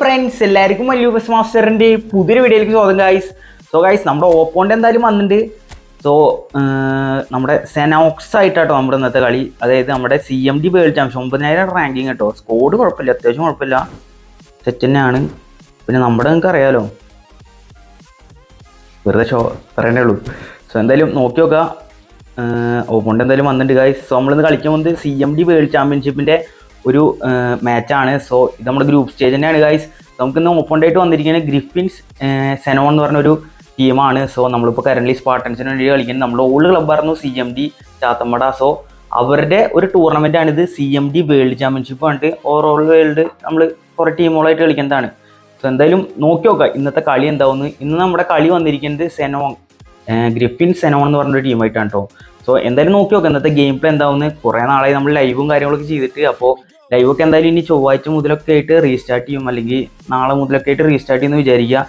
Friends എല്ലാവർക്കും Mallu bus മാസ്റ്ററിന്റെ പുതിയൊരു വീഡിയോയിലേക്ക് സ്വാഗതം ഗൈസ് സോ ഗൈസ് നമ്മുടെ ഓപ്പോണ്ട് എന്തായാലും വന്നിട്ടുണ്ട് സോ നമ്മുടെ സെനോക്സ് ആയിട്ടാട്ടോ നമ്മുടെ ഇന്നത്തെ കളി. അതായത് നമ്മുടെ C M D world champion ഒമ്പതിനായിരം റാങ്കിങ് കേട്ടോ. സ്കോഡ് കുഴപ്പമില്ല അത്യാവശ്യം കുഴപ്പമില്ല. സെറ്റ് തന്നെയാണ്. പിന്നെ നമ്മുടെ നിങ്ങൾക്ക് അറിയാലോ. വെറുതെ ഷോ പറയണ്ടേ ഉള്ളൂ. സോ എന്തായാലും നോക്കി നോക്കുക ഓപ്പോണ്ട് എന്തായാലും വന്നിട്ടുണ്ട് ഗൈസ് സോ നമ്മളിന്ന് കളിക്കാൻ പോകുന്നത് സി എം ഡി വേൾഡ് ചാമ്പ്യൻഷിപ്പിന്റെ ഒരു മാച്ചാണ്. സോ ഇത് നമ്മുടെ ഗ്രൂപ്പ് സ്റ്റേജ് തന്നെയാണ് ഗൈസ് നമുക്ക് ഇന്ന് ഓപ്പോണ്ടായിട്ട് വന്നിരിക്കുന്നത് ഗ്രിഫിൻസ് സെനോൺ എന്ന് പറഞ്ഞൊരു ടീമാണ്. സോ നമ്മളിപ്പോൾ കറന്റ് സ്പാർട്ടൻസിന് വേണ്ടി കളിക്കുന്നത്. നമ്മുടെ ഓൾഡ് ക്ലബ്ബായിരുന്നു സി എം ഡി ചാത്തമ്മട. സോ അവരുടെ ഒരു ടൂർണമെന്റ് ആണ് ഇത് C M D world championship പറഞ്ഞിട്ട് ഓവറോൾ വേൾഡ് നമ്മൾ കുറേ ടീമുകളായിട്ട് കളിക്കുന്നതാണ്. സോ എന്തായാലും നോക്കി നോക്കാം ഇന്നത്തെ കളി എന്താവുന്നു. ഇന്ന് നമ്മുടെ കളി വന്നിരിക്കുന്നത് സെനോൺ ഗ്രിഫിൻ സെനോൺ എന്ന് പറഞ്ഞൊരു ടീമായിട്ടാണ് കേട്ടോ സോ എന്തായാലും നോക്കി നോക്കാം ഇന്നത്തെ ഗെയിം പ്ലേ എന്താവുന്നു. കുറേ നാളായി നമ്മൾ ലൈവും കാര്യങ്ങളൊക്കെ ചെയ്തിട്ട് അപ്പോൾ ലൈവൊക്കെ എന്തായാലും ഇനി ചൊവ്വാഴ്ച മുതലൊക്കെ ആയിട്ട് റീസ്റ്റാർട്ട് ചെയ്യും. അല്ലെങ്കിൽ നാളെ മുതലൊക്കെ ആയിട്ട് റീസ്റ്റാർട്ട് ചെയ്യുമെന്ന് വിചാരിക്കുക.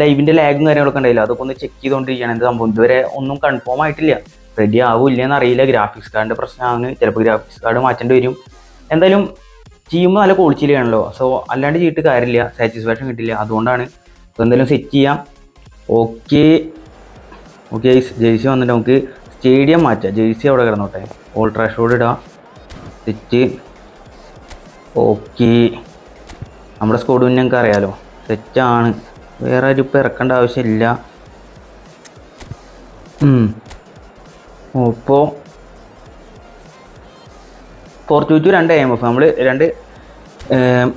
ലൈവിന്റെ ലാഗും കാര്യങ്ങളൊക്കെ ഉണ്ടായില്ല? അതൊക്കെ ഒന്ന് ചെക്ക് ചെയ്തുകൊണ്ടിരിക്കുകയാണ് എന്ത് സംഭവം? ഇതുവരെ ഒന്നും കൺഫേം ആയിട്ടില്ല. റെഡി ആവില്ല എന്നറിയില്ല ഗ്രാഫിക്സ് കാർഡിന്റെ പ്രശ്നമാണ് ചിലപ്പോൾ ഗ്രാഫിക്സ് കാർഡ് മാറ്റേണ്ടി വരും. എന്തായാലും ചെയ്യുമ്പോൾ നല്ല ക്വാളിറ്റിയിലാണല്ലോ സോ അല്ലാണ്ട് ചെയ്തിട്ട് കാര്യമില്ല. സാറ്റിസ്ഫാക്ഷൻ കിട്ടില്ല. അതുകൊണ്ടാണ് അപ്പോൾ എന്തായാലും സെറ്റ് ചെയ്യാം. ഓക്കെ ഓക്കെ ജേഴ്സി വന്നിട്ട് നമുക്ക് സ്റ്റേഡിയം മാറ്റാം. ജേഴ്സി അവിടെ കിടന്നോട്ടെ. ഓൾട്രാഷോഡ് ഇടാം. Set okay. നമ്മുടെ സ്കോഡ് പിന്നെ ഞങ്ങൾക്ക് അറിയാലോ. സെറ്റാണ് വേറെ ആരും ഇപ്പോൾ ഇറക്കേണ്ട ആവശ്യമില്ല. ഇപ്പോൾ ഫോർ ടു രണ്ട് എം എഫ് നമ്മൾ രണ്ട്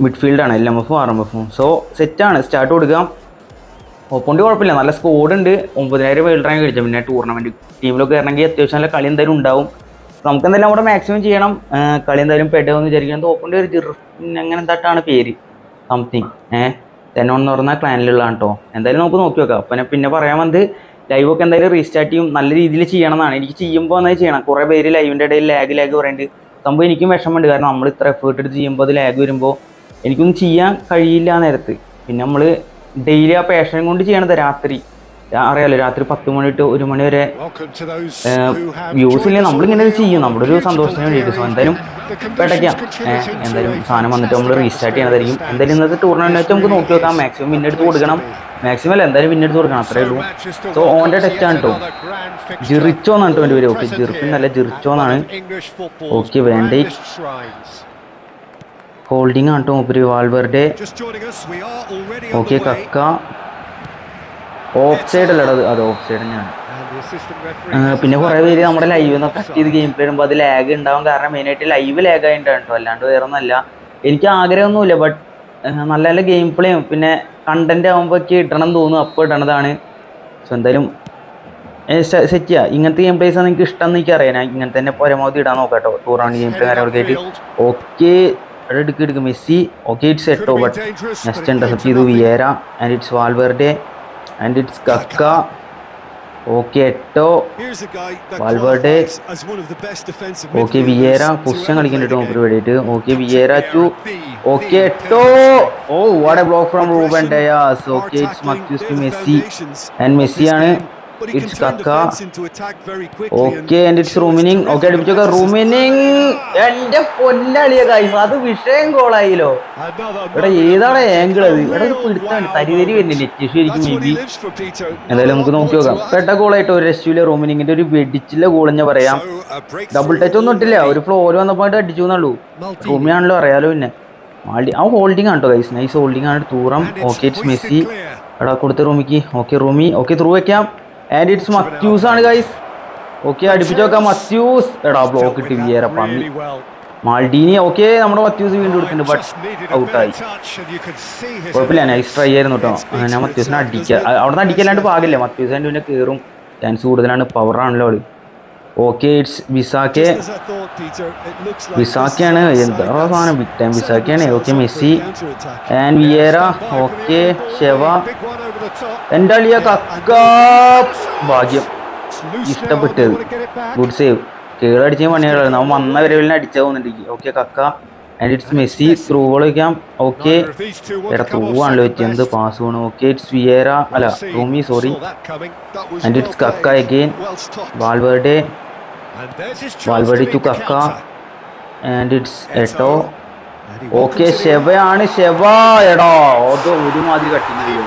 മിഡ്ഫീൽഡാണ് എൽ എം എഫും ആർ എം എഫും സോ സെറ്റാണ് സ്റ്റാർട്ട് കൊടുക്കാം. ഓപ്പോണ്ട് കുഴപ്പമില്ല. നല്ല സ്കോഡ് ഉണ്ട്. ഒമ്പതിനായിരം വേൾഡ് റാങ്ക് കഴിച്ചാൽ പിന്നെ ടൂർണമെന്റ് ടീമിലൊക്കെ ഇറങ്ങി അത്യാവശ്യം നല്ല കളി എന്തായാലും ഉണ്ടാവും. നമുക്ക് എന്തായാലും അവിടെ മാക്സിമം ചെയ്യണം. കളി എന്തായാലും പെട്ടെന്ന് വിചാരിക്കുന്നത് ഓപ്പോണ്ട് ഒരു അങ്ങനെ തട്ടാണ് പേര്. സംതിങ് ഏഹ് തെന്നോൺ എന്ന് പറഞ്ഞാൽ ക്ലാനിലുള്ളതാണ് കേട്ടോ എന്തായാലും നമുക്ക് നോക്കി നോക്കാം പിന്നെ പിന്നെ പറയാൻ വന്നത് ലൈവൊക്കെ എന്തായാലും റീസ്റ്റാർട്ട് ചെയ്യും. നല്ല രീതിയിൽ ചെയ്യണം എന്നാണ് എനിക്ക് ചെയ്യുമ്പോൾ എന്നാൽ ചെയ്യണം. കുറേ പേര് ലൈവിന്റെ ഇടയിൽ ലാഗ് ലാഗ് പറയുന്നുണ്ട് സംഭവം എനിക്കും വിഷമമുണ്ട്. കാരണം നമ്മൾ ഇത്ര എഫേർട്ട് എടുത്ത് ചെയ്യുമ്പോൾ അത് ലാഗ് വരുമ്പോൾ എനിക്കൊന്നും ചെയ്യാൻ കഴിയില്ല നേരത്ത്. പിന്നെ നമ്മൾ ഡെയിലി ആ പേഷൻ കൊണ്ട് ചെയ്യണത് രാത്രി. അറിയാലോ രാത്രി പത്ത് മണി തൊട്ട് ഒരു മണി വരെ വ്യൂസ് ഇല്ല? നമ്മളിങ്ങനെ ചെയ്യും. നമ്മുടെ ഒരു സന്തോഷത്തിന് വേണ്ടിയിട്ട്. സോ എന്തായാലും പെട്ടയ്ക്കാം എന്തായാലും സാധനം വന്നിട്ട് നമ്മൾ റീസ്റ്റാർട്ട് ചെയ്യണതായിരിക്കും എന്തായാലും ഇന്നത്തെ ടൂർണമെന്റ് വെച്ചാൽ നമുക്ക് നോക്കി നോക്കാം. മാക്സിമം വിന്നെടുത്ത് കൊടുക്കണം. മാക്സിമം അല്ല എന്തായാലും വിന്നെടുത്ത് കൊടുക്കണം. അത്രേ ഉള്ളൂ. സോ ഓന്റെ ടെസ്റ്റാണ് കേട്ടോ ജിറിച്ചോ എന്നാണ് കേട്ടോ എന്റെ പേര്. ഓക്കെ ജിറിപ്പിൻ നല്ല ജിറിച്ചോ എന്നാണ്. ഓക്കെ വേണ്ടേ ഹോൾഡിംഗ് ആണ് കേട്ടോ മൂപ്പര്. വാൾവറുടെ ഓക്കെ കക്ക. ഓഫ് സൈഡ് അല്ലേ അത് ഓഫ് സൈഡ് തന്നെയാണ് പിന്നെ കുറെ പേര് നമ്മുടെ ലൈവ് നിന്ന് കട്ട് ചെയ്ത് ഗെയിം പ്ലേ ഇടുമ്പോൾ അത് ലാഗ് ഉണ്ടാവും കാരണം മെയിനായിട്ട് ലൈവ് ലാഗ് ആയിട്ടാണ് കേട്ടോ അല്ലാണ്ട് വേറെ ഒന്നല്ല എനിക്ക് ആഗ്രഹമൊന്നുമില്ല ബട്ട് നല്ല നല്ല ഗെയിം പ്ലേയും പിന്നെ കണ്ടന്റ് ആകുമ്പോൾ ഒക്കെ ഇടണം എന്ന് തോന്നും അപ്പോൾ ഇടണതാണ്. സോ എന്തായാലും സെറ്റ് ചെയ്യുക ഇങ്ങനത്തെ ഗെയിം പ്ലേസ് ആണ് എനിക്ക് ഇഷ്ടം എന്ന് എനിക്ക് അറിയാം. ഞാൻ ഇങ്ങനെ തന്നെ പരമാവധി ഇടാൻ നോക്കാം കേട്ടോ ടൂറാണ് ഗെയിം പ്ലേ കാര്യങ്ങളൊക്കെ ആയിട്ട്. ഓക്കെ എടുക്കും എടുക്കും. Messi okay it's Eto'o but next intercept ചെയ്തു. Vieira and it's Valverde and it's Kaka okay Eto'o Valverde okay Vieira position കളിക്കുന്നുണ്ട് നോക്കി വേണ്ടിയിട്ട്. Okay Vieira to okay Eto'o oh what a block from Ruben Dias okay it's Matthaus to Messi and മെസ്സിയാണ് it's Kaka okay and it's Rummenigge okay അടുപ്പിച്ചൊക്കെ Rummenigge എന്റെ പൊന്നളിയ കൈസ് അത് വിഷയം കോളായില്ലോ ഇവിടെ ഏതാണ് angle അത്? ഇവിടെ ഒരു പിടുത്താണ്. തരിതരി വരുന്നില്ല? ശരിക്കും മേ എന്തായാലും നമുക്ക് നോക്കി നോക്കാം. പെട്ട ഗോളായിട്ട് ഒരു രക്ഷയില്ല റൂമിനിങ്ങിന്റെ ഒരു വെടിച്ചില്ല ഗോൾ ഞാൻ പറയാം. ഡബിൾ ടച്ച് ഒന്നും ഇട്ടില്ല. ഒരു ഫ്ലോർ വന്നപ്പോയിട്ട് അടിച്ചു എന്നുള്ളൂ റൂമിയാണല്ലോ അറിയാലോ പിന്നെ. ആ ഹോൾഡിംഗ് ആണ് കേട്ടോ ഗൈസ് നൈസ് ഹോൾഡിംഗ് ആണ്. തൂറം. Okay it's Messi. എടാ കൊടുത്ത റൂമിക്ക്. Okay Rummy. ഓക്കെ ത്രൂ വെക്കാം. ആൻഡ് ഇറ്റ്സ് മത്യൂസ് ആണ് ഗൈസ് ഓക്കെ അടുപ്പിച്ച് നോക്കാം മത്യൂസ് എടാ ബ്ലോക്ക് ഇട്ട് വിയേര പന്നി. മാൾഡീനി ഓക്കെ നമ്മുടെ മത്യൂസ് വീണ്ടും എടുക്കുന്നുണ്ട് ബട്ട് ഔട്ടായി കുഴപ്പമില്ല നൈസ് ട്രൈ ആയിരുന്നു കേട്ടോ ഞാൻ മത്യൂസിനെ അടിക്കുക അവിടെ നിന്ന് അടിക്കാനായിട്ട് പാകില്ല. മത്യൂസ് അതിന്റെ പിന്നെ കയറും ചാൻസ് കൂടുതലാണ്. പവറാണല്ലോ അവൾ. ഓക്കെ ഇറ്റ്സ് വിസാക്കെ വിസാക്കയാണ് എന്താ? സാധനം big time വിസാക്കയാണ് okay Messi and Vieira okay Sheva എന്റെ അളിയ കക്ക ഭാഗ്യം ഇഷ്ടപ്പെട്ടത്. ഗുഡ് സേവ് കേളടിച്ച പണിയാണ് നമ്മൾ വന്ന വരവിലിനെ അടിച്ചാൽ പോകുന്നുണ്ട് okay Kaka. And it's Messi through ball വയ്ക്കാം ഓക്കെ എടാ ത്രൂ ആണല്ലോ പറ്റി എന്ത് പാസ് വേണം? ഓക്കെ ഇറ്റ്സ് വിയേര അല്ല Rummy sorry and it's Kaka again Valverde Valverde to Kaka and it's Eto'o okay ശെവയാണ് Sheva എടാ അത് ഒരുമാതിരി കട്ടിങ്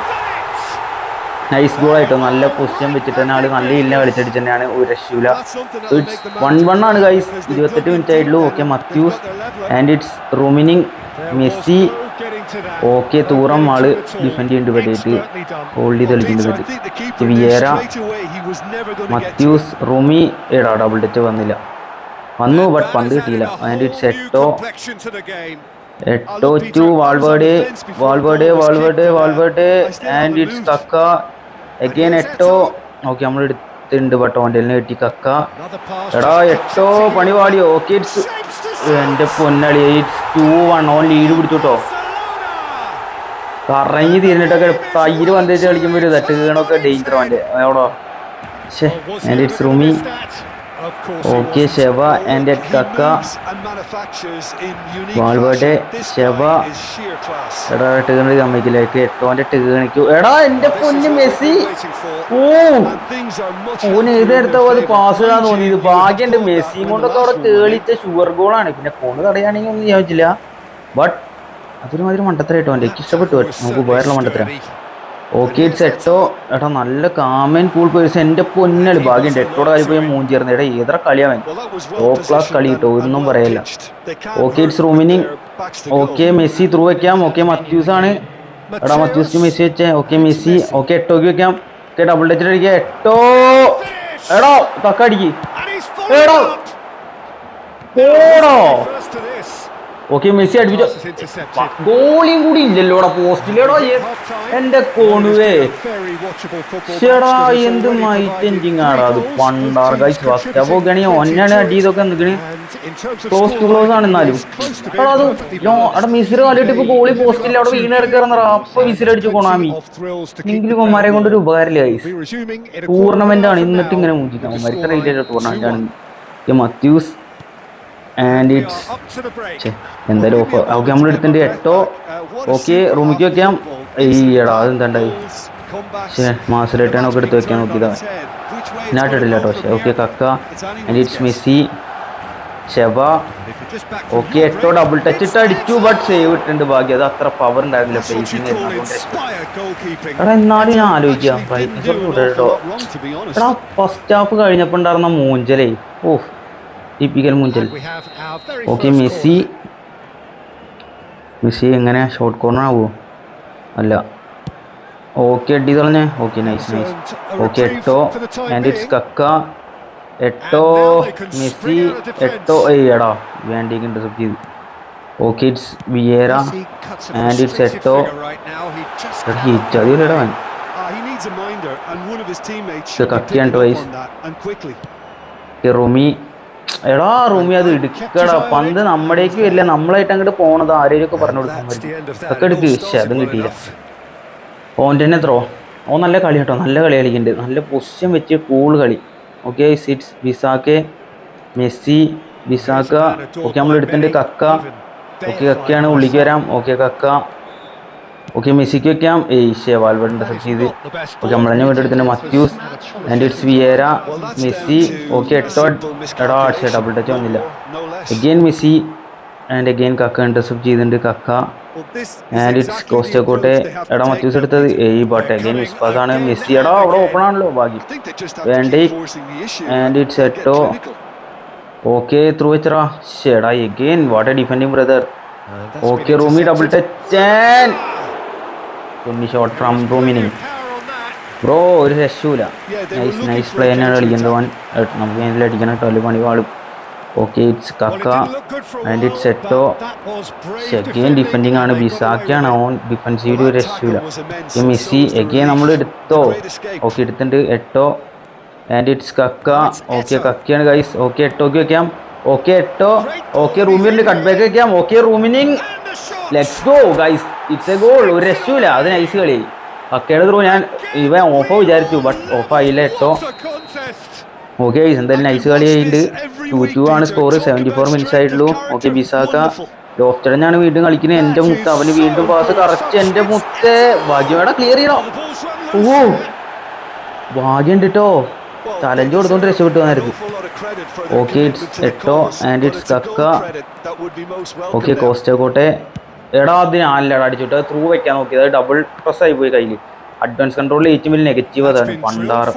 നൈസ് ഗോൾ ആയിട്ട്. നല്ല പൊസിഷൻ വെച്ചിട്ട് തന്നെ ആൾ നല്ല ഇല്ല കളിച്ചടിച്ച് തന്നെയാണ് ഒരു രക്ഷയില്ല ഇറ്റ്സ് വൺ വൺ ആണ് ഗൈസ് ഇരുപത്തെട്ട് മിനിറ്റ് ആയിട്ടുള്ളൂ. Okay Matthaus and it's Rummenigge Messi okay Thuram all defend ചെയ്യേണ്ടി ഹോൾഡ് ചെയ്ത് കളിക്കുന്നുണ്ട് വിയേര മത്യൂസ് റൂമി എടാ ഡബിൾ ടച്ച് വന്നില്ല. വന്നു ബട്ട് പന്ത് കിട്ടിയില്ല. And it's Eto'o Eto'o to Valverde Valverde Valverde Valverde and it's Kaka again Eto'o okay നമ്മൾ എടുത്തിട്ടുണ്ട് ബട്ട് ഓന്റെ കിട്ടി കക്ക. എടാ എട്ടോ പണി പാടിയോ ഓക്കെ ഇറ്റ്സ് എന്റെ പൊന്നളി ഇറ്റ്സ് ടു വൺ ഓൻ ലീഡ് പിടിച്ചു കേട്ടോ. കറങ്ങി തിരിഞ്ഞിട്ടൊക്കെ തൈര് വന്നിട്ട് കളിക്കുമ്പോൾ ഒരു തട്ട് ഡേഞ്ചർ അവന്റെ എവിടോ? ഷേ എന്റെ it's Rummy okay Sheva and Kaka Valverde ശവ. എടാ ടേണ് അമ്മയ്ക്കിലേക്ക്. എട്ടോന്റെ ടേണിക്കു എടാ എന്റെ പൊന്ന് മെസ്സി. ഓ. ഓൻ ഏതെടുത്ത പോലെ പാസ് ഇടാൻ തോന്നിയത്? ഭാഗ്യണ്ട് മെസ്സി കൊണ്ടൊക്കെ അവിടെ തേളിച്ച ഷുഗർ ഗോളാണ് പിന്നെ കോണ് തടയാണെങ്കിൽ ഒന്നും ഞാൻ വെച്ചില്ല ബട്ട് അതൊരു മാതിരി മണ്ടത്തരായിട്ടോ എന്റെ എനിക്ക് ഇഷ്ടപ്പെട്ടു. നമുക്ക് വേറെ മണ്ടത്തരം. ഓക്കെ ഇറ്റ്സ് എട്ടോ എടാ നല്ല കാമൻ കൂൾ പേഴ്സ് എന്റെ പൊന്നളി ഭാഗ്യമുണ്ട് എട്ടോടെ കാര്യം പോയി മൂഞ്ചി ചേർന്ന്. എടാ ഏതാ കളിയാവൻ ടോപ്പ് ക്ലാസ് കളി കിട്ടോ ഒന്നും പറയല്ല. Okay it's Rummenigge okay Messi through വെക്കാം. ഓക്കെ മത്യൂസ് ആണ്. എടാ മത്യൂസ് മെസ്സി വെച്ചേ. ഓക്കെ മെസ്സി ഓക്കെ എട്ടോക്ക് വെക്കാം. ഓക്കെ ഡബിൾ ടച്ചിൽ അടിക്കുക എട്ടോ. എടോ തക്ക അടിക്ക്. എടോ. ഓടോ ഓക്കെ മെസ്സി അടിപ്പിച്ചോ ഗോളിയും കൂടി ഇല്ലല്ലോടാ പോസ്റ്റിലേടോ എന്റെ കോണുവേ. ചേടാ എന്ത് മൈറ്റ് ആടാ അത്. പണ്ടാർ ഗൈസ് ഫസ്റ്റ് അപ്പൊ ഒന്നാണ് അടി ഇതൊക്കെ നിൽക്കണ്. ക്ലോസ് ടു ക്ലോസ് ആണ് എന്നാലും. എടാ അത് അവിടെ മിസിറ് കാലിട്ട് ഇപ്പൊ ഗോളി പോസ്റ്റില്ല അവിടെ വീണ് കിടക്കാറ അപ്പൊ വിസിലടിച്ചു കൊണാമി എങ്കിലും കൊമാരെ കൊണ്ടൊരു ഒരു ഉപകാരമില്ല ഗൈസ് ടൂർണമെന്റ് ആണ്. എന്നിട്ട് ഇങ്ങനെ മുഞ്ചിക്കാം റേറ്റ് ടൂർണമെന്റ് ആണ്. മത്യൂസ്. ആൻഡ് ഇറ്റ്സ് എന്തായാലും ഓഫ് ഓക്കെ നമ്മൾ എടുത്തിട്ട് എട്ടോ? ഓക്കെ റൂമിക്ക് വെക്കാം. ഈ എടാ അതെന്താണ്ടായി പക്ഷേ മാസ് റിട്ടേൺ ഒക്കെ എടുത്ത് വെക്കാൻ നോക്കിയതാ. ഞാട്ടിട്ടില്ല കേട്ടോ പക്ഷേ okay Kaka. And it's Messi. Sheva okay Eto'o double touch ഇട്ട് അടിച്ചു ബട്ട് സേവ് ഇട്ടുണ്ട് ബാക്കി അത് അത്ര പവർ ഉണ്ടായിരുന്നില്ല ഫേസിങ് എടാ എന്നാലും ഞാൻ ആലോചിക്കാം? ബ്രൈറ്റ്നസ് കേട്ടോ. എടാ ഫസ്റ്റ് ഹാഫ് കഴിഞ്ഞപ്പോൾ ഉണ്ടായിരുന്ന മൂഞ്ചലേ. ഓ ടിപ്പിക്കൽ മുഞ്ചൽ ഓക്കെ മെസ്സി. മെസ്സി എങ്ങനെ ഷോർട്ട് കോർണർ ആവുമോ അല്ല. ഓക്കെ അടി തളഞ്ഞേ. Okay nice nice okay Eto'o. And it's Kaka. Eto'o Messi Eto'o. എടാ വേണ്ടിക്ക് ഇന്റർസെപ്റ്റ് ചെയ്തു. Okay it's Vieira and it's Eto'o. Hit അതിലടാ ഇത് കക്കിയാണ് ട്വൈസ് റൂമി. എടാ റൂമി അത് എടുക്കടാ. പന്ത് നമ്മുടേക്ക് വരില്ല. നമ്മളായിട്ട് അങ്ങോട്ട് പോണത് ആരെയും ഒക്കെ പറഞ്ഞു കൊടുക്കാൻ പറ്റും ഒക്കെ എടുക്ക്. പക്ഷെ അതും കിട്ടിയില്ല. ഓന്റെ തന്നെ ത്രോ. ഓ നല്ല കളി കേട്ടോ. നല്ല കളി കളിക്കുന്നുണ്ട്. നല്ല പൊസിഷൻ വെച്ച് കൂൾ കളി. Okay it's Bissaka Messi Bissaka. Okay നമ്മൾ എടുത്തിട്ടുണ്ട് കക്ക. ഓക്കെ കക്കയാണ് ഉള്ളിക്ക് വരാം. ഓക്കെ കക്ക. ഓക്കെ മെസ്സിക്ക് വെക്കാം. ഏഷ്യ ഷേ സെർച്ച് ചെയ്ത്. ഓക്കെ നമ്മൾ തന്നെ വീട്ടിൽ എടുത്തിട്ടുണ്ട് Matthaus and it's Vieira Messi. Okay Eto'o എടാ ഷേ ഡബിൾ ടച്ച് വന്നില്ല. Again Messi and again Kaka intercept ചെയ്തിട്ടുണ്ട് കക്ക. ആൻഡ് ഇറ്റ്സ് കോസ്റ്റക്കോട്ടെ എടാ മത്യൂസ് എടുത്തത്. ഏയ് ബട്ട് എഗെയിൻ മിസ്പാസ് ആണ്. മെസ്സി എടാ അവിടെ ഓപ്പൺ ആണല്ലോ ഭാഗ്യം. വേണ്ടി? And it's Eto'o okay through വെച്ചറാ ഷെടാ again what a defending brother okay Rummy double touch shot from Rummenigge bro ഒരു രക്ഷൂല നൈസ് നൈസ് പ്ലേ തന്നെയാണ് കളിക്കുന്നത്. വൺ നമുക്ക് ഇതിൽ അടിക്കണം അല്ലെങ്കിൽ പണി വാളും okay it's Kaka and it's Eto'o again defending ആണ്. ബിസാക്കിയാണ് ഓൺ ഡിഫെൻസീവ് ഒരു രക്ഷൂല ഓക്കെ മെസ്സി എഗെയിൻ നമ്മൾ എടുത്തോ? ഓക്കെ എടുത്തിട്ടുണ്ട്. Eto'o? And it's Kaka okay കക്കയാണ് guys okay എട്ടോക്ക് വെക്കാം. Okay Eto'o? ഓക്കെ റൂമിൽ കട്ട് ബാക്ക് വെക്കാം. Okay Rummenigge let's go guys it's a goal ഒരു രക്ഷയില്ല അത് നൈസ് കളി. കക്കയുടെ ത്രൂ ഞാൻ ഇവ ഓഫോ വിചാരിച്ചു ബട്ട് ഓഫ് ആയില്ല എട്ടോ ഓക്കെ എന്തായാലും നൈസ് കളി ആയിട്ടുണ്ട്. ടു ടു ആണ് സ്കോർ സെവന്റി ഫോർ മിനിറ്റ്സ് ആയിട്ടുള്ളൂ. ഓക്കെ ബിസാക്ക ലോഫ്റ്റഡനാണ് വീണ്ടും കളിക്കുന്നത്. എന്റെ മുത്ത് അവന് വീണ്ടും പാസ് കറക്റ്റ് എന്റെ മുത്ത് ഭാഗ്യമേട ക്ലിയർ ചെയ്യണോ. ഓ ഭാഗ്യം ഉണ്ട് കേട്ടോ ചലഞ്ച് കൊടുത്തോണ്ട് രക്ഷപ്പെട്ടു വന്നായിരുന്നു okay it's Eto'o and it's Kaka okay കോസ്റ്റോക്കോട്ടെ എടാ അതിന് ആലടാ അടിച്ചിട്ട് ത്രൂ വെക്കാൻ നോക്കിയത് ഡബിൾ പ്രസ് ആയി പോയി കയ്യിൽ അഡ്വാൻസ് കൺട്രോളിൽ ഏറ്റവും വലിയ നെഗറ്റീവ് അതാണ്. പണ്ടാറ്.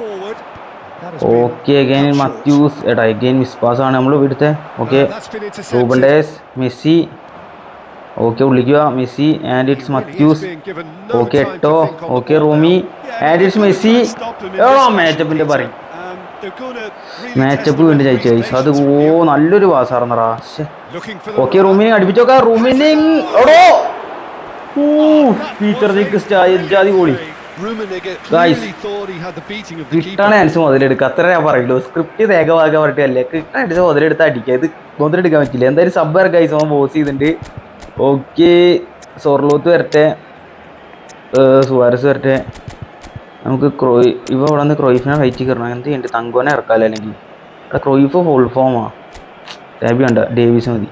ഓക്കെ അഗൈൻ മത്യൂസ് എടാ അഗൈൻ മിസ് പാസ് ആണ് നമ്മൾ ഇവിടുത്തെ. Okay Ruben Dias Messi okay ഉള്ളിക്കുക Messi and it's Matthaus okay Eto'o okay Rummy and it's Messi എടാ മാച്ചപ്പിന്റെ പറയും മാച്ചപ്പ് വീണ്ടും ജയിച്ചു. ഗൈസ് അത് ഓ നല്ലൊരു പാസ്സാർന്നറാ ഓക്കെ റൂമിനെ അടുപ്പിച്ചോക്ക. റൂമിനെ എടോ. ഫീച്ചർ ജാതി കൂടി Guys, കിട്ടണ മുതലെടുക്കുക അത്ര ഞാൻ പറയുള്ളൂ. സ്ക്രിപ്റ്റ് തേകമാക്കാൻ പറ്റില്ലേ. കിട്ടാൻ അടിച്ച് മുതലെടുത്ത് അടിക്കുക. ഇത് മുതലെടുക്കാൻ പറ്റില്ല. എന്തായാലും സബ്ബർ ഗൈസ് അവൻ ബോസ് ചെയ്തിട്ടുണ്ട്. ഓക്കെ സോർലോത്ത് വരട്ടെ. സുവാരസ് വരട്ടെ. നമുക്ക് ക്രോയ് ഇവ ഇവിടെ നിന്ന് ക്രോയിഫിനെ ഫൈറ്റ് കയറണം എന്ത് ചെയ്യണ്ട തങ്കോനെ ഇറക്കാമല്ലോ അല്ലെങ്കിൽ? ഇവിടെ ക്രോയിഫ് ഫുൾ ഫോമാണ് ടാബി ഉണ്ട് ഡേവിസ് മതി.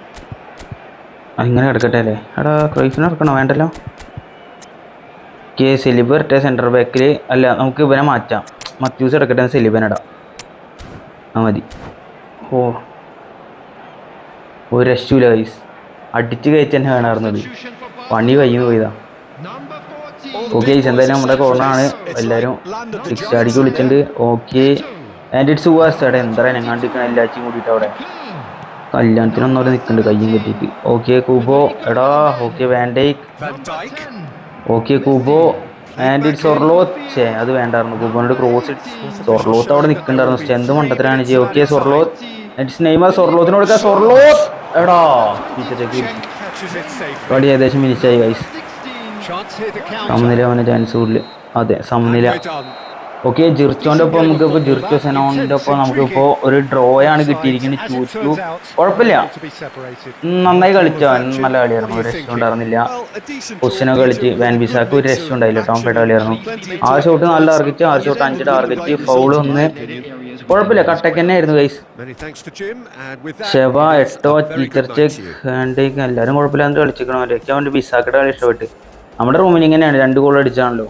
ആ ഇങ്ങനെ കിടക്കട്ടെ അല്ലേ? എടാ ക്രോയിഫിനെ ഇറക്കണോ. വേണ്ടല്ലോ. കെ സെലിബ് ഇരട്ടെ സെന്റർ ബാക്കിൽ അല്ല നമുക്ക് ഇവനെ മാറ്റാം. മത്യൂസ് എടുക്കട്ടെ സെലിബനിടാം. ആ മതി. ഓ. ഒരു രശൂല വൈസ് അടിച്ച് കയറ്റി തന്നെ വേണമായിരുന്നത് പണി കയ്യിൽ പോയതാ. ഓക്കെ എന്തായാലും നമ്മുടെ കോർണറാണ് എല്ലാവരും സിക്സ് അടിക്ക് വിളിച്ചിട്ടുണ്ട്. ഓക്കെ ആൻഡ് ഇറ്റ്സ് വാസ് എടാ. എന്താ ഞങ്ങാണ്ടിരിക്കണം എല്ലാച്ചും കൂടിയിട്ട് അവിടെ. കല്യാണത്തിനൊന്നും അവിടെ നിൽക്കുന്നുണ്ട് കയ്യും കെട്ടിയിട്ട്. ഓക്കെ കൂബോ എടാ okay van Dijk okay Kubo and it's Sorloth അത് വേണ്ടായിരുന്നു. കൂബോനോട് ക്രോസ് സൊർലോത്ത് അവിടെ നിൽക്കണ്ടായിരുന്നു എന്ത് മണ്ടത്തിലാണ് ചെയ്യും. ഓക്കെ സൊർലോത്ത് ഇറ്റ്സ് നെയ്മർ സൊർലോത്തിന് കൊടുക്കുക സൊർലോത്ത് എടാ കളി ഏകദേശം മിനിച്ചായി വൈസ് സമനില അവന് ചാൻസ് കൂടുതൽ അതെ സമനില. ഓക്കെ ജിർച്ചോന്റെ ഒപ്പം നമുക്ക് ഇപ്പോൾ ജിർച്ചോ സെനോണിന്റെ ഒപ്പം നമുക്ക് ഇപ്പോൾ ഒരു ഡ്രോ ആണ് കിട്ടിയിരിക്കുന്നത് ടു ടു കുഴപ്പമില്ല. നന്നായി കളിച്ചോ. നല്ല കളിയായിരുന്നു. ഒരു രക്ഷ ഉണ്ടായിരുന്നില്ല. പൊസിഷനൊക്കെ കളിച്ച് വാൻ ബിസാക്ക് ഒരു രക്ഷ ഉണ്ടായില്ല. ടോം പെട്ട കളിയായിരുന്നു. ആ ഷോട്ട് നല്ല ടാർഗറ്റ് ആ ഷോട്ട് അഞ്ച് ടാർഗറ്റ് ഫൗൾ ഒന്ന്. കുഴപ്പമില്ല. കട്ടക്ക് തന്നെ ആയിരുന്നു ഗൈസ് ഷെവ എട്ടോ ടീച്ചർ ചെക്ക് എല്ലാവരും കുഴപ്പമില്ലാണ്ട് കളിച്ചിരിക്കണം? അവരൊക്കെ അവന്റെ ബിസാക്കിയുടെ കളി ഇഷ്ടപ്പെട്ട്. നമ്മുടെ റൂമിൽ ഇങ്ങനെയാണ്. രണ്ട് ഗോൾ അടിച്ചാണല്ലോ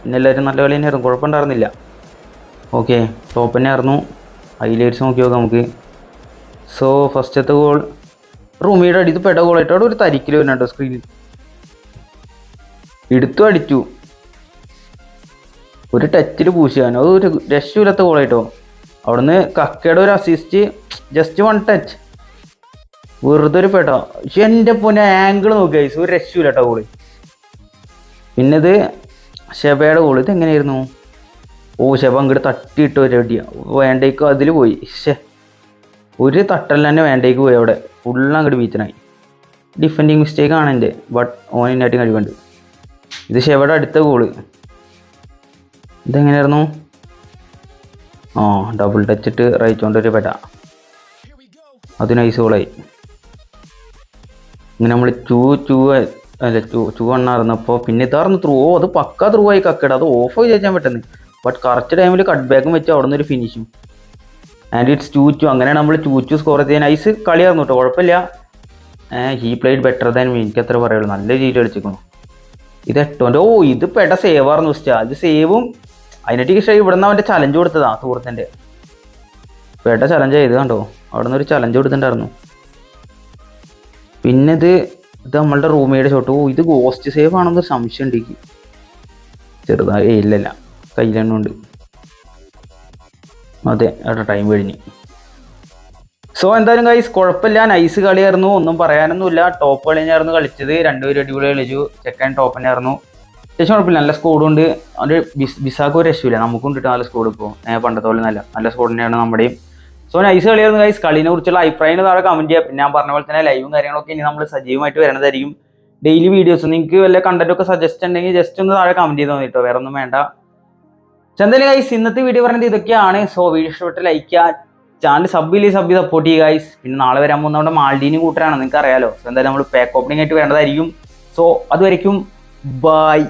പിന്നെ എല്ലാവരും നല്ല കളി തന്നെയായിരുന്നു. കുഴപ്പമുണ്ടായിരുന്നില്ല. ഓക്കെ ടോപ്പ് തന്നെ ആയിരുന്നു. ഹൈലൈറ്റ്സ് നോക്കി നോക്കാം നമുക്ക്. സോ ഫസ്റ്റത്തെ ഗോൾ റൂമിയുടെ അടിത്ത് പെട ഗോളായിട്ട് അവിടെ ഒരു തരിക്കിൽ വരുന്നുണ്ടോ സ്ക്രീനിൽ എടുത്തു അടിച്ചു. ഒരു ടച്ചിൽ പൂശാൻ അത് ഒരു രക്ഷയില്ലാത്ത ഗോളായിട്ടോ അവിടുന്ന് കക്കയുടെ ഒരു അസിസ്റ്റ് ജസ്റ്റ് വൺ ടച്ച് വെറുതെ ഒരു പെട്ടോ പക്ഷെ എന്റെ പൊന്നെ ആംഗിൾ നോക്കി. ഒരു രക്ഷയില്ല കേട്ടോ ഗോൾ പിന്നെ ഇത് ഷെബയുടെ ഗോൾ ഇത് എങ്ങനെയായിരുന്നു ഓ ഷെബ അങ്ങോട്ട് തട്ടിയിട്ട് ഒരു അടിയ വേണ്ടേക്ക് അതിൽ പോയി. ഷേ ഒരു തട്ടൽ തന്നെ വേണ്ടേക്ക് പോയി അവിടെ. ഫുള്ള് അങ്ങോട്ട് ബീച്ചനായി ഡിഫെൻഡിങ് മിസ്റ്റേക്ക് ആണ് എന്റെ. ബട്ട് ഓനിനായിട്ട് കഴിവുണ്ട്. ഇത് ഷെബയുടെ അടുത്ത ഗോൾ. ഇതെങ്ങനെയായിരുന്നു? ആ ഡബിൾ ടച്ച് ഇട്ട് റൈറ്റ് ഒരു പെട്ട അത് നൈസ് ഗോളായി ഇങ്ങനെ നമ്മൾ ചൂ ടു അല്ല ടു ടു എണ്ണായിരുന്നപ്പോൾ പിന്നെ ഇതായിരുന്നു ത്രൂ അത് പക്ക ത്രൂ ആയി കക്കട. അത് ഓഫ് ആയി ചോദിച്ചാൽ പറ്റുന്നത് ബട്ട് കറക്റ്റ് ടൈമിൽ കട്ട് ബാക്കും വെച്ച് അവിടെ നിന്ന് ഒരു ഫിനിഷും ആൻഡ് ഇറ്റ്സ് ടു ടു അങ്ങനെയാണ് നമ്മൾ ടു ടു സ്കോർ ചെയ്യാൻ ഐസ് കളിയായിരുന്നു കേട്ടോ കുഴപ്പമില്ല. ഹീ പ്ലേഡ് ബെറ്റർ ദാൻ എനിക്ക് അത്ര പറയുള്ളൂ. നല്ല രീതിയിൽ കളിച്ചിരിക്കുന്നു. ഇത് എട്ടോന്റെ ഓ ഇത് പെട്ട സേവ് വെച്ചാൽ അത് സേവും അതിനായിട്ട് ഇഷ്ടം ഇവിടെ നിന്ന് അവന്റെ ചലഞ്ച് കൊടുത്തതാ സുഹൃത്തിന്റെ. പേട്ട ചലഞ്ച് ചെയ്ത് കണ്ടോ? അവിടെ നിന്ന് ഒരു ചലഞ്ച് കൊടുത്തിട്ടുണ്ടായിരുന്നു. പിന്നെ ഇത് ഇത് നമ്മളുടെ റൂമേഡ് ഷോട്ട് ഓ ഇത് ഗോസ്റ്റ് സേവ് ആണെന്ന് സംശയം ഉണ്ട് എനിക്ക് ചെറുതായി ഇല്ലല്ല കയ്യിലെണ്ണുണ്ട് അതെ അവിടെ ടൈം കഴിഞ്ഞ്. സോ എന്തായാലും കൈസ് കുഴപ്പമില്ല. നൈസ് കളിയായിരുന്നു. ഒന്നും പറയാനൊന്നുമില്ല. ടോപ്പ് കളി തന്നെയായിരുന്നു കളിച്ചത്. രണ്ടുപേരും അടിപൊളി കളിച്ചു. ചെക്കൻ ടോപ്പ് തന്നെയായിരുന്നു. അത്യാവശ്യം കുഴപ്പമില്ല. നല്ല സ്കോഡ് ഉണ്ട്. അത് ബിസ് ബിസാക്ക് ഒരു രക്ഷയില്ല. നമുക്കും കിട്ടും നല്ല സ്കോഡ് ഇപ്പോൾ പണ്ടത്തെ പോലെ നല്ല നല്ല സ്കോഡ് തന്നെയാണ് നമ്മുടെയും. സോ നൈസ് കളിയായിരുന്നു ഗൈസ് കളിനെ കുറിച്ചുള്ള അഭിപ്രായം താഴെ കമന്റ് ചെയ്യാം പിന്നെ ഞാൻ പറഞ്ഞ പോലെ തന്നെ ലൈവും കാര്യങ്ങളൊക്കെ ഇനി നമ്മൾ സജീവമായിട്ട് വരുന്നതായിരിക്കും ഡെയിലി വീഡിയോസ് നിങ്ങൾക്ക് വല്ല കണ്ടന്റ് ഒക്കെ സജസ്റ്റ് ഉണ്ടെങ്കിൽ ജസ്റ്റ് ഒന്ന് താഴെ കമന്റ് ചെയ്ത് തന്നിട്ടോ വേറെ ഒന്നും വേണ്ട. എന്തായാലും ഗൈസ് ഇന്നത്തെ വീഡിയോ പറഞ്ഞത് ഇതൊക്കെയാണ്. സോ വീഡിയോ ഇഷ്ടപ്പെട്ട് ലൈക്ക് ചെയ്യുക. ചാനൽ സബ് ഇല്ലേ സബ് സപ്പോർട്ട് ചെയ്യുക ഗൈസ് പിന്നെ നാളെ വരാൻ പോകുന്ന നമ്മുടെ മാൾഡീനി കൂട്ടരാണ്. നിങ്ങൾക്ക് അറിയാലോ. സോ എന്തായാലും നമ്മൾ പാക്ക് ഓപ്പണിംഗ് ആയിട്ട് വേണ്ടതായിരിക്കും സോ അതുവരയ്ക്കും ബൈ